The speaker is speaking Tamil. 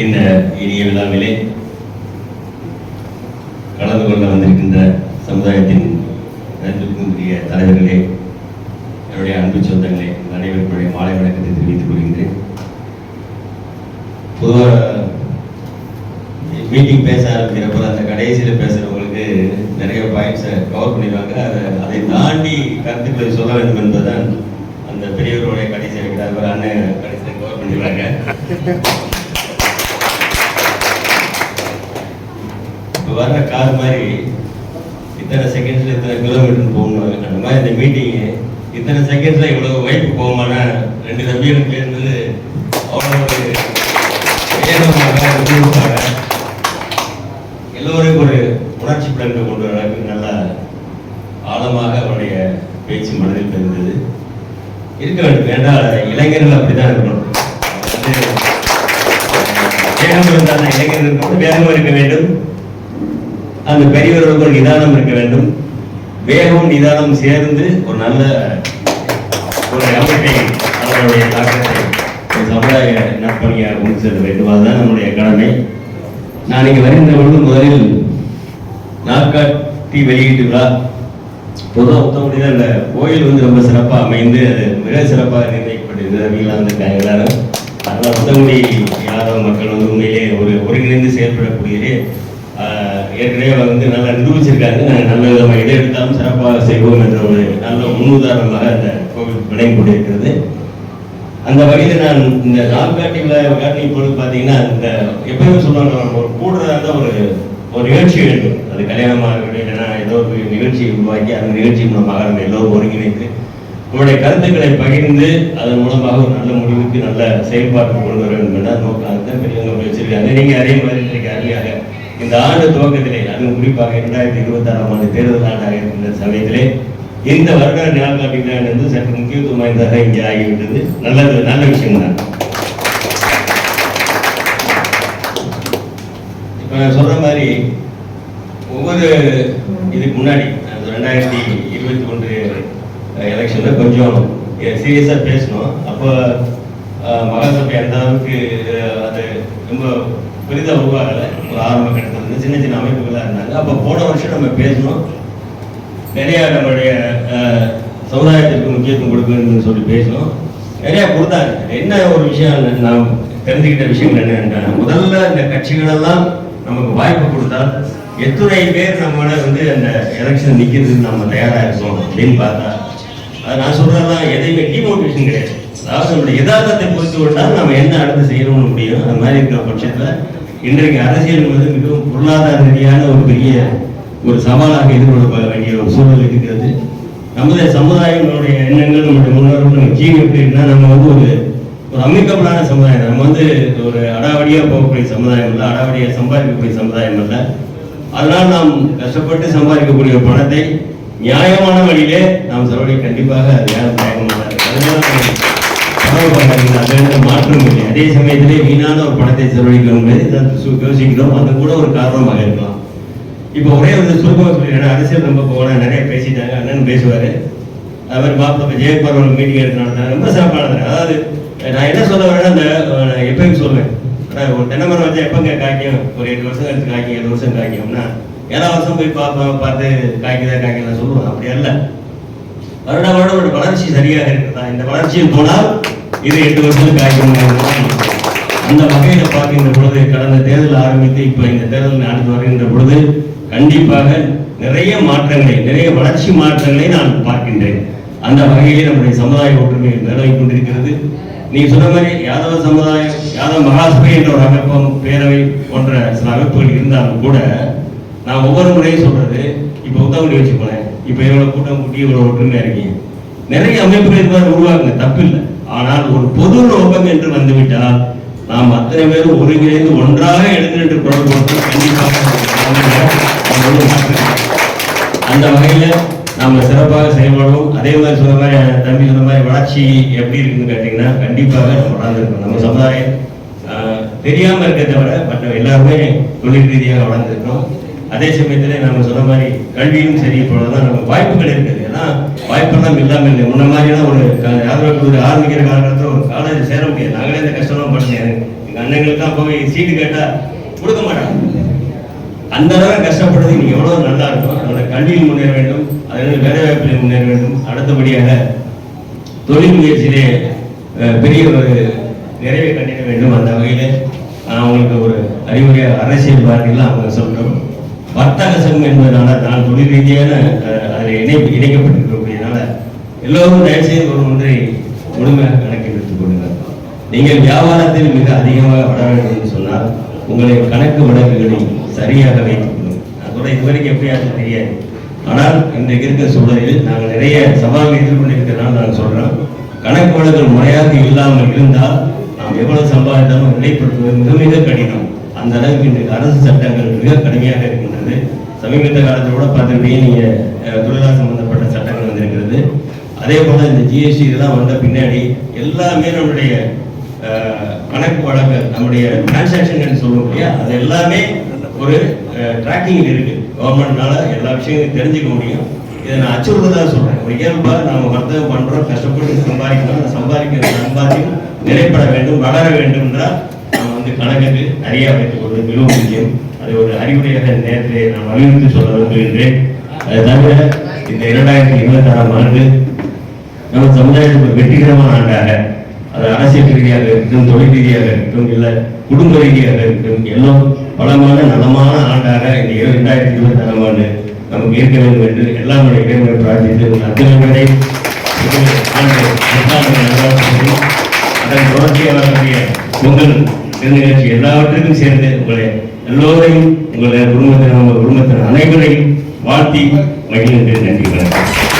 இந்த இனிய விழாவிலே கலந்து கொள்ள வந்திருக்கின்ற சமுதாயத்தின் நன்றிக்குரிய தலைவர்களே என்னுடைய அன்பு சொந்தங்களே நடைபெற்ற அனைவருக்குடைய மாலை வணக்கத்தை தெரிவித்துக் கொள்கின்றேன். பொதுவாக மீட்டிங் பேச ஆரம்பிக்கிறப்ப அந்த கடைசியில் பேசுகிறவங்களுக்கு நிறைய பாயிண்ட்ஸை கவர் பண்ணிடுவாங்க. அதை அதை தாண்டி கருத்துக்களை சொல்ல வேண்டும் என்பதுதான் அந்த பெரியவர்களுடைய கடைசி வைக்கிறார் அண்ணன் கடைசியில் கவர் பண்ணிடுவாங்க இப்போ வர்ற கார் மாதிரி இத்தனை செகண்ட்ஸில் இத்தனை கிலோமீட்டர் போகணும். அந்த மாதிரி இந்த மீட்டிங்கு இத்தனை செகண்ட்ஸில் இவ்வளோ வைப்பு போகுமானா ரெண்டு தம்பிகளுக்கு இருந்தது அவ்வளோ ஒரு எல்லோரும் ஒரு உணர்ச்சி பிளங்கை கொண்டு வர நல்லா ஆழமாக அவருடைய பேச்சு மனதில் இருந்தது இருக்க வேண்டும். என்றால் இளைஞர்கள் அப்படிதான் இருக்கணும். வேகம் இருந்தால் இளைஞர்கள் வேகம் இருக்க வேண்டும். அந்த பெரியவர்களுக்கு ஒரு நிதானம் இருக்க வேண்டும். வேகம் நிதானம் சேர்ந்து ஒரு நல்ல ஒரு அமைப்பை அவருடைய தாக்கத்தை சமுதாய நற்பணியாக கொண்டு செல்ல வேண்டும். அதுதான் நம்முடைய கடமை. நான் இங்கே வருகின்ற பொழுது முதலில் நாட்காட்டி வெளியீட்டு விழா. பொதுவாக உத்தமடியில் அந்த கோயில் வந்து ரொம்ப சிறப்பாக அமைந்து அது மிக சிறப்பாக நிர்ணயிக்கப்பட்டிருந்தது அவங்களாம் வந்திருக்காங்க எல்லாரும் அதனால் உத்தமடி யாதவ மக்கள் வந்து உண்மையிலே ஒரு ஒருங்கிணைந்து செயல்படக்கூடியதே ஏற்கனவே ஏற்கனவே வந்து நல்லா நிரூபிச்சிருக்காங்க. நாங்கள் நல்ல விதமாக இடையெடுத்தாலும் சிறப்பாக செய்வோம் என்ற ஒரு நல்ல முன்னுதாரணமாக அந்த கோவில் விளங்கி கொண்டிருக்கிறது. அந்த வகையில் நான் இந்த நாள்காட்டி காட்டி இப்பொழுது பார்த்தீங்கன்னா இந்த எப்பயுமே சொல்லுவாங்க நம்ம ஒரு கூடுறதா இருந்தால் ஒரு ஒரு நிகழ்ச்சி வேண்டும். அது கல்யாணமாக இருக்கட்டும் இல்லைன்னா ஏதோ ஒரு நிகழ்ச்சியை உருவாக்கி அந்த நிகழ்ச்சி மூலமாக நம்ம எல்லோரும் ஒருங்கிணைத்து உங்களுடைய கருத்துக்களை பகிர்ந்து அதன் மூலமாக ஒரு நல்ல முடிவுக்கு நல்ல செயல்பாட்டு கொண்டு வர வேண்டும் என்ற நோக்கம் அதுதான் பெரியவங்க வச்சிருக்காங்க. நீங்க அதே மாதிரி இன்றைக்கு அருமையாக. இந்த ஆண்டு துவக்கத்திலே அதுவும் குறிப்பாக இரண்டாயிரத்தி இருபத்தாறாம் ஆண்டு தேர்தல் ஆண்டாக இருக்கின்ற சமயத்திலே இந்த வருட நாள்காட்டி பிளான் வந்து சற்று முக்கியத்துவம் வாய்ந்ததாக இங்கே ஆகிவிட்டது. நல்லது நல்ல விஷயம் தான் இப்போ நான் சொல்ற மாதிரி ஒவ்வொரு இதுக்கு முன்னாடி ரெண்டாயிரத்தி இருபத்தி ஒன்று எலெக்ஷனில் கொஞ்சம் சீரியஸாக பேசணும் அப்போ மகாசபை அந்த அளவுக்கு அது ரொம்ப பெரிதாக உருவாகலை. ஒரு ஆரம்ப கட்டத்தில் இருந்து சின்ன சின்ன அமைப்புகளாக இருந்தாங்க. அப்போ போன வருஷம் நம்ம பேசணும். நிறையா நம்மளுடைய சமுதாயத்திற்கு முக்கியத்துவம் கொடுக்கணும்னு சொல்லி பேசணும். நிறையா கொடுத்தாங்க. என்ன ஒரு விஷயம் நான் தெரிஞ்சுக்கிட்ட விஷயங்கள் என்னென்னா முதல்ல இந்த கட்சிகளெல்லாம் நமக்கு வாய்ப்பு கொடுத்தால் எத்துணை பேர் நம்மளோட வந்து அந்த எலெக்ஷன் நிற்கிறதுக்கு நம்ம தயாராக இருக்கோம் அப்படின்னு பார்த்தா அது நான் சொல்கிறதெல்லாம் எதையுமே டிமோட்டிவேஷன் கிடையாது. அதாவது நம்மளுடைய யதார்த்தத்தை பொறுத்து கொண்டால் நம்ம என்ன அடுத்து செய்யணும்னு முடியும். அது மாதிரி இருக்கிற பட்சத்தில் இன்றைக்கு அரசியல் என்பது மிகவும் பொருளாதார ரீதியான ஒரு பெரிய ஒரு சவாலாக எதிர்கொள்ள வேண்டிய ஒரு சூழல் இருக்கிறது. நமது சமுதாயங்களுடைய எண்ணங்கள் நம்முடைய முன்னோர்கள் நம்ம ஜீவி எப்படின்னா நம்ம வந்து ஒரு ஒரு அமைக்கப்படான சமுதாயம். நம்ம வந்து ஒரு அடாவடியாக போகக்கூடிய சமுதாயம் இல்லை அடாவடியாக சம்பாதிக்கக்கூடிய சமுதாயம் இல்லை அதனால் நாம் கஷ்டப்பட்டு சம்பாதிக்கக்கூடிய பணத்தை நியாயமான வழியிலே நாம் செலவழிக்க கண்டிப்பாக அது யாரும் தயங்க மாட்டாங்க அதனால நம்ம பணம் அது எந்த மாற்றம் இல்லை அதே சமயத்திலே வீணான ஒரு பணத்தை செலவழிக்கணும் யோசிக்கிறோம் அது கூட ஒரு காரணமாக இருக்கலாம். இப்போ ஒரே ஒரு சுருக்கமாக சொல்லிடுறேன் அரசியல் ரொம்ப போகலாம் நிறைய பேசிட்டாங்க அண்ணன் பேசுவாரு. அவர் மாப்பிள்ள ஜெயக்குமார் ஒரு மீட்டிங் எடுத்து ரொம்ப சிறப்பானது அதாவது நான் என்ன சொல்ல வரேன்னா அந்த எப்பயும் சொல்லுவேன் ஒரு தென்னை மரம் வச்சா எப்பங்க காய்க்கும்? ஒரு எட்டு வருஷம் எடுத்து காய்க்கும் ஏழு வருஷம் காய்க்கும்னா ஏழாம் வருஷம் போய் பார்ப்போம் பார்த்து காய்க்குதா காய்க்கலாம் சொல்லுவோம். அப்படி அல்ல. வருட வருடம் ஒரு வளர்ச்சி சரியாக இருக்கிறதா? இந்த வளர்ச்சியில் போனால் இது எட்டு வருஷம் காய்க்கும் அந்த வகையில் பார்க்கின்ற பொழுது கடந்த தேர்தல் ஆரம்பித்து இப்போ இந்த தேர்தல் நடந்து வருகின்ற பொழுது கண்டிப்பாக நிறைய மாற்றங்களை நிறைய வளர்ச்சி மாற்றங்களை நான் பார்க்கின்றேன். அந்த வகையிலே நம்முடைய சமுதாய ஒற்றுமை நிலவி கொண்டிருக்கிறது. நீ சொன்ன மாதிரி யாதவ சமுதாயம் யாதவ மகாசபை என்ற ஒரு அமைப்பம் பேரவை போன்ற சில அமைப்புகள் இருந்தாலும் கூட நான் ஒவ்வொரு முறையும் சொல்றது இப்போ உத்தவண்டி வச்சு போனேன் இப்போ இவ்வளோ கூட்டம் கூட்டி இவ்வளோ ஒற்றுமையாக இருக்கீங்க. நிறைய அமைப்புகள் இருந்தால் உருவாக்குங்க தப்பில்லை. ஆனால் ஒரு பொது நோக்கம் என்று வந்துவிட்டால் நாம் அத்தனை பேரும் ஒருங்கிணைந்து ஒன்றாக எழுந்திட்டு குரல் கொடுத்தால் கண்டிப்பாக அந்த வகையில நாம சிறப்பாக செயல்படுவோம். அதே மாதிரி சொன்ன மாதிரி தம்பி சொன்ன மாதிரி வளர்ச்சி எப்படி இருக்குன்னு கேட்டீங்கன்னா கண்டிப்பாக நம்ம வளர்ந்துருக்கோம். நம்ம சமுதாயம் ஆஹ், தெரியாம இருக்க தவிர மற்ற எல்லாருமே தொழில் ரீதியாக வளர்ந்துருக்கோம் அதே சமயத்தில் நம்ம சொன்ன மாதிரி கல்வியும் சரி இப்பொழுதுதான் நமக்கு வாய்ப்புகள் இருக்குது. ஏன்னா வாய்ப்பெல்லாம் இல்லாமல் இல்லை. முன்ன மாதிரியான ஒரு யாதவ கல்லூரி ஆரம்பிக்கிற காலகட்டத்தில் ஒரு காலேஜ் சேர முடியாது. நாங்களே இந்த கஷ்டம்லாம் பண்ணுறேன் எங்கள் அண்ணங்களுக்கெல்லாம் போய் சீட்டு கேட்டால் கொடுக்க மாட்டாங்க. அந்த அளவு கஷ்டப்படுறது நீங்கள் எவ்வளோ நல்லா இருக்கும். அதனால் கல்வியில் முன்னேற வேண்டும். அதில் வேலை வாய்ப்பில் முன்னேற வேண்டும். அடுத்தபடியாக தொழில் முயற்சியிலே பெரிய ஒரு நிறைவை கண்டிட வேண்டும். அந்த வகையில் நான் உங்களுக்கு ஒரு அறிவுரை அரசியல் பார்க்கலாம் அவங்க சொல்கிறோம் வர்த்தக சங்கம் என்பதனால நான் தொழில் ரீதியான அதில் இணை இணைக்கப்பட்டிருக்கக்கூடியனால எல்லோரும் தயவுசெய்து ஒரு ஒன்றை முழுமையாக கணக்கில் எடுத்துக் கொள்ளுங்கள். நீங்கள் வியாபாரத்தில் மிக அதிகமாக வர வேண்டும் என்று சொன்னால் உங்களை கணக்கு வழக்குகளை சரியாக வைத்துக் கூட இதுவரைக்கும் எப்படியாவது தெரியாது. ஆனால் இன்றைக்கு இருக்கிற சூழலில் நாங்கள் நிறைய சவால்களை எதிர்கொண்டிருக்கிறதால் நான் சொல்கிறோம் கணக்கு வழக்குகள் முறையாக இல்லாமல் இருந்தால் நாம் எவ்வளவு சம்பாதித்தாலும் நிலைப்படுத்துவது மிக மிக கடினம். அந்த அளவுக்கு இன்றைக்கு அரசு சட்டங்கள் மிக கடுமையாக இருக்கின்றது. சமீபத்த காலத்தில் கூட பார்த்துருப்பீங்க நீங்கள் தொழிலாளர் சம்பந்தப்பட்ட சட்டங்கள் வந்திருக்கிறது. அதே போல இந்த ஜிஎஸ்டி இதெல்லாம் வந்த பின்னாடி எல்லாமே நம்மளுடைய கணக்கு வழக்கு நம்முடைய டிரான்சாக்ஷன் சொல்லுவோம் இல்லையா? அது எல்லாமே ஒரு ட்ராக்கிங் இருக்கு. கவர்மெண்ட்னால எல்லா விஷயங்களும் தெரிஞ்சுக்க முடியும். இதை நான் அச்சுறுத்ததா சொல்றேன். ஒரு இயல்பாக நாம வர்த்தகம் பண்றோம் கஷ்டப்பட்டு சம்பாதிக்கணும் சம்பாதிக்கிற சம்பாதிக்கும் நிலைப்பட வேண்டும் வளர வேண்டும் என்றால் வந்து கணக்குக்கு நிறைய வைத்துக் கொள்வது மிகவும் முக்கியம். அது ஒரு அறிவுரையாக நேரத்தை நான் வலியுறுத்தி சொல்ல விரும்புகின்றேன் அது தவிர இந்த இரண்டாயிரத்தி இருபத்தி ஆறாம் ஆண்டு நம்ம சமுதாயத்துக்கு ஒரு வெற்றிகரமான ஆண்டாக அது அரசியல் ரீதியாக இருக்கட்டும் தொழில் ரீதியாக இருக்கட்டும் இல்லை குடும்ப ரீதியாக இருக்கட்டும் எல்லாம் வளமான நலமான ஆண்டாக இந்த இரண்டாயிரத்தி இருபத்தி ஆறாம் ஆண்டு நமக்கு இருக்க வேண்டும் என்று எல்லாம் இறைவனை பிரார்த்தித்து அத்தனை பேரை அதன் தொடர்ச்சியாளர்களுடைய வரக்கூடிய பொங்கல் திருநிகழ்ச்சி எல்லாவற்றுக்கும் சேர்ந்து உங்களை எல்லோரையும் உங்களுடைய குடும்பத்தினர் உங்கள் குடும்பத்தினர் அனைவரையும் வாழ்த்தி மகிழ்ந்து நன்றி வணக்கம்.